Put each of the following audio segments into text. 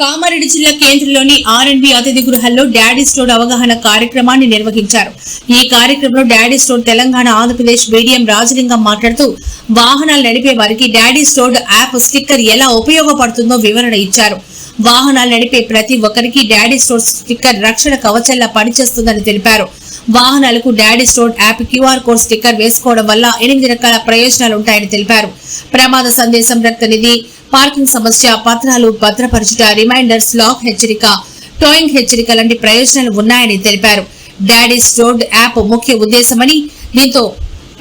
కామారెడ్డి జిల్లా కేంద్రంలోని are and B అతిథి గృహాల్లో డాడీ స్టోర్ అవగాహన కార్యక్రమాన్ని నిర్వహించారు. ఈ కార్యక్రమంలో Daddy Store Telangana Andhra Pradesh BDM Rajalingam మాట్లాడుతూ వాహనాలు నడిపే వారికి డాడీ స్టోర్ యాప్ స్టిక్కర్ ఎలా ఉపయోగపడుతుందో వివరణ ఇచ్చారు. వాహనాలు నడిపే ప్రతి ఒక్కరికి డాడీ స్టోర్ స్టిక్కర్ రక్షణ కవచంలా పనిచేస్తుందని తెలిపారు. వాహనాలకు Daddy Store app QR code sticker వేసుకోవడం వల్ల ఎనిమిది రకాల ప్రయోజనాలు ఉంటాయని తెలిపారు. ప్రమాద సందేశం రక్తనిధి పార్కింగ్ సమస్య పత్రాలు భద్రపరచుట రిమైండర్స్ లాక్ హెచ్చరిక టోయింగ్ హెచ్చరిక లాంటి ప్రయోజనాలు ఉన్నాయని తెలిపారు. డాడీ స్టోర్డ్ యాప్ ముఖ్య ఉద్దేశమని దీంతో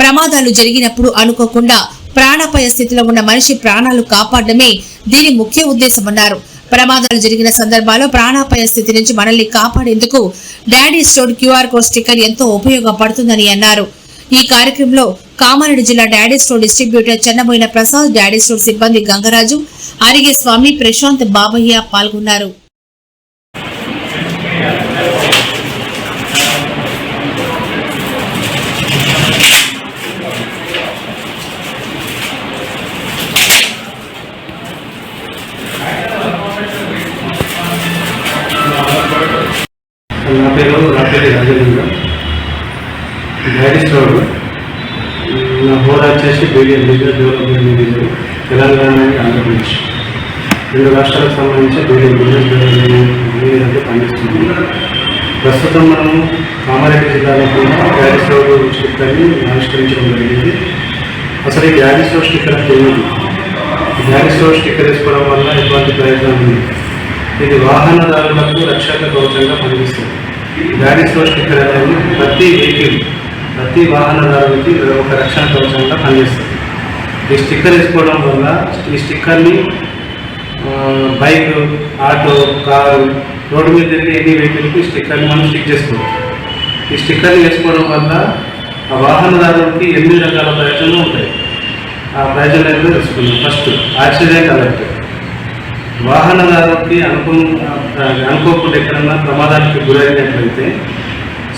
ప్రమాదాలు జరిగినప్పుడు అనుకోకుండా ప్రాణాపాయ స్థితిలో ఉన్న మనిషి ప్రాణాలు కాపాడడమే దీని ముఖ్య ఉద్దేశమన్నారు. ప్రమాదాలు జరిగిన సందర్భాల్లో ప్రాణాపాయ స్థితి నుంచి మనల్ని కాపాడేందుకు Daddy Store QR code sticker ఎంతో ఉపయోగపడుతుందని అన్నారు. ఈ కార్యక్రమంలో కామారెడ్డి జిల్లా Daddy Store distributor Chennaboina Prasad Daddy Store సిబ్బంది గంగరాజు అరిగే స్వామి ప్రశాంత్ బాబయ్య పాల్గొన్నారు. నా పేరు నా పేరు రాజేంద్ర డైరీ స్టోర్ నా హోదా వచ్చేసి BDM business development manager Telangana and Andhra Pradesh. రెండు రాష్ట్రాలకు సంబంధించి బీడిఎం బిజినెస్ డెవలప్మెంట్ మేనేజర్ పనిచేస్తుంది ప్రస్తుతం మనము కామారెడ్డి జిల్లాలో కూడా డైరీ రోడ్ స్టిక్కర్ని ఆవిష్కరించడం జరిగింది. అసలు ఈ డైరీ రోడ్ స్టిక్కర్ అంటే ఏమిటి? ఈ డైరీ స్టిక్కర్ వేసుకోవడం వల్ల ఎటువంటి ప్రయోజనం ఉంది ఇది వాహనదారులకు రక్షక కవచంగా పనిచేస్తుంది. గాడి స్టోర్ స్టిక్కర్ అనేది ప్రతి వెహికల్ ప్రతి వాహనదారునికి ఒక రక్షణ కవచంగా పనిచేస్తుంది. ఈ స్టిక్కర్ వేసుకోవడం వల్ల ఈ స్టిక్కర్ని బైక్ ఆటో కారు రోడ్డు మీద తిరిగి ఎన్ని వెహికల్కి స్టిక్కర్ని మనం స్టిక్ చేసుకోవచ్చు. ఈ స్టిక్కర్ని వేసుకోవడం వల్ల ఆ వాహనదారునికి ఎన్ని రకాల ప్రయోజనాలు ఉంటాయి? ఆ ప్రయోజనాలు ఏంటో తెలుసుకుందాం. ఫస్ట్ యాక్సిడెంట్ అలర్ట్ వాహనదారుకి అనుకో అనుకోకుండా ఎక్కడన్నా ప్రమాదానికి గురైనట్లయితే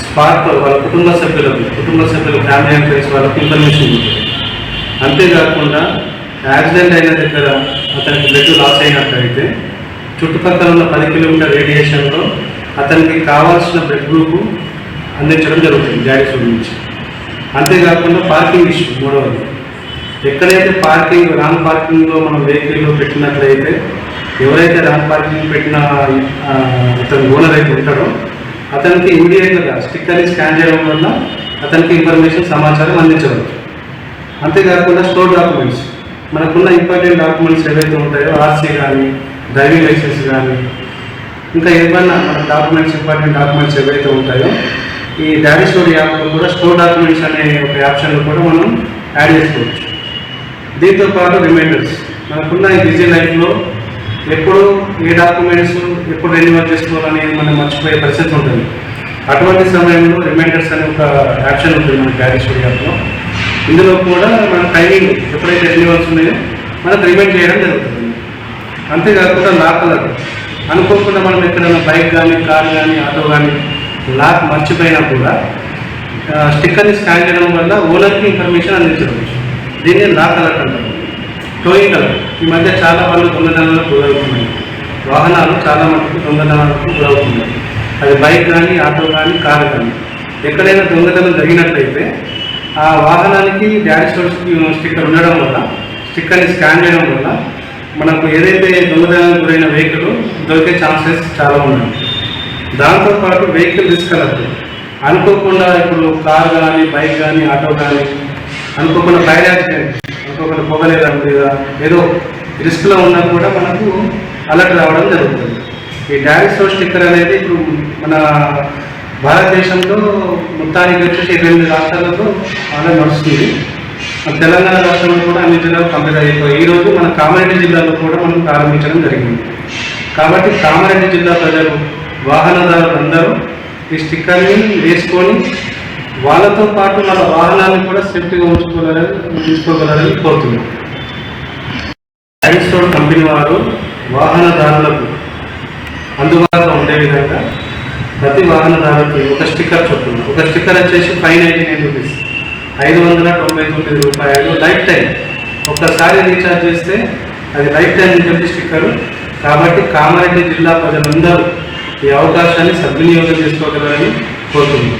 స్పాట్ వాళ్ళ కుటుంబ సభ్యులకు కుటుంబ సభ్యుల ఫ్యామిలీ అండ్ ఫ్రెండ్స్ వాళ్ళకి ఇన్ఫర్మేషన్ ఉంటుంది అంతేకాకుండా యాక్సిడెంట్ అయిన దగ్గర అతనికి బ్లడ్ లాస్ అయినట్లయితే చుట్టుపక్కల ఉన్న పది కిలోమీటర్ రేడియేషన్లో అతనికి కావాల్సిన బ్లడ్ గ్రూప్ అందించడం జరుగుతుంది గ్యాడీస్ నుంచి అంతేకాకుండా పార్కింగ్ ఇష్యూ మూడవది. ఎక్కడైతే పార్కింగ్ రాంగ్ పార్కింగ్లో మనం వెహికల్లో పెట్టినట్లయితే ఎవరైతే రాంగ్ పార్కింగ్ పెట్టిన ఆ, అతను ఓనర్ అయితే ఉంటాడో అతనికి ఇమీడియట్గా స్టిక్కర్ని స్కాన్ చేయడం వల్ల అతనికి ఇన్ఫర్మేషన్ సమాచారం అందించవచ్చు అంతేకాకుండా స్టోర్ డాక్యుమెంట్స్ మనకున్న ఇంపార్టెంట్ డాక్యుమెంట్స్ ఏవైతే ఉంటాయో ఆర్సీ కానీ డ్రైవింగ్ లైసెన్స్ కానీ ఇంకా ఏమైనా మన డాక్యుమెంట్స్ ఇంపార్టెంట్ డాక్యుమెంట్స్ ఏవైతే ఉంటాయో ఈ డాడీ స్టోర్ యాప్లో కూడా స్టోర్ డాక్యుమెంట్స్ అనే ఒక ఆప్షన్లో కూడా మనం యాడ్ చేసుకోవచ్చు. దీంతో పాటు రిమైండర్స్ మనకున్న ఈ బిజీ లైఫ్లో ఎప్పుడు ఏ డాక్యుమెంట్స్ ఎప్పుడు రెన్యువల్ చేసుకోవాలని మనం మర్చిపోయే పరిస్థితి ఉంటుంది. అటువంటి సమయంలో రిమైండర్స్ అనే ఒక యాప్షన్ ఉంటుంది మన డాడీ స్టోర్ యాప్లో. ఇందులో కూడా మన టైమింగ్ ఎప్పుడైతే రెన్యువల్స్ ఉన్నాయో మనకు రిమైండ్ చేయడం జరుగుతుంది. అంతేకాకుండా లాక్ అలర్ట్ అనుకోకుండా మనం ఎక్కడైనా బైక్ కానీ కార్ కానీ ఆటో కానీ లాక్ మర్చిపోయినా కూడా స్టిక్కర్ని స్కాన్ చేయడం వల్ల ఓనర్కి ఇన్ఫర్మేషన్ అందించవచ్చు. దీన్ని లాక్ అలర్ట్ అంటారు. టోయింగ్ ఈ మధ్య చాలా వాళ్ళు దొంగతనాలకు గురవుతున్నాయి వాహనాలు చాలా మటుకు దొంగతనాలకు గురవుతున్నాయి అది బైక్ కానీ ఆటో కానీ కారు కానీ ఎక్కడైనా దొంగతనం జరిగినట్లయితే ఆ వాహనానికి డాష్ స్టిక్కర్ ఉండడం వల్ల స్టిక్కర్ని స్కాన్ చేయడం వల్ల మనకు ఏదైతే దొంగతనానికి గురైన వెహికల్ దొరికే ఛాన్సెస్ చాలా ఉన్నాయి. దాంతోపాటు వెహికల్ రిస్క్ అలర్ట్ అనుకోకుండా ఇప్పుడు కార్ కానీ బైక్ కానీ ఆటో కానీ అనుకోకుండా ఫైర్ యాక్సిడెంట్ ఇంకొకటి పొగలేదా లేదా ఏదో రిస్క్లో ఉన్నా కూడా మనకు అలర్ట్ రావడం జరుగుతుంది. ఈ డాష్ స్టిక్కర్ అనేది ఇప్పుడు మన భారతదేశంలో మొత్తానికి వచ్చేసి ఇరవై ఎనిమిది రాష్ట్రాలతో బాగా నడుస్తుంది. తెలంగాణ రాష్ట్రంలో కూడా అన్ని జిల్లాలు కంప్లీట్ అయిపోయి ఈ రోజు మన కామారెడ్డి జిల్లాలో కూడా మనం ప్రారంభించడం జరిగింది. కాబట్టి కామారెడ్డి జిల్లా ప్రజలు వాహనదారులు అందరూ ఈ స్టిక్కర్ని వేసుకొని వాళ్ళతో పాటు వాళ్ళ వాహనాన్ని కూడా సేఫ్టీగా ఉంచుకోగలరని ఉంచుకోగలరని కోరుతున్నాం. స్టోర్ కంపెనీ వారు వాహనదారులకు అందుబాటులో ఉండే విధంగా ప్రతి వాహనదారుకి ఒక స్టిక్కర్ చొప్పున ఒక స్టిక్కర్ వచ్చేసి ఫైవ్ నైంటీ నైన్ రూపీస్ ఐదు వందల తొంభై తొమ్మిది రూపాయలు లైఫ్ టైం. ఒక్కసారి రీఛార్జ్ చేస్తే అది లైఫ్ టైం ఉంటుంది చెప్పి స్టిక్కర్. కాబట్టి కామారెడ్డి జిల్లా ప్రజలందరూ ఈ అవకాశాన్ని సద్వినియోగం చేసుకోగలరని కోరుతున్నాను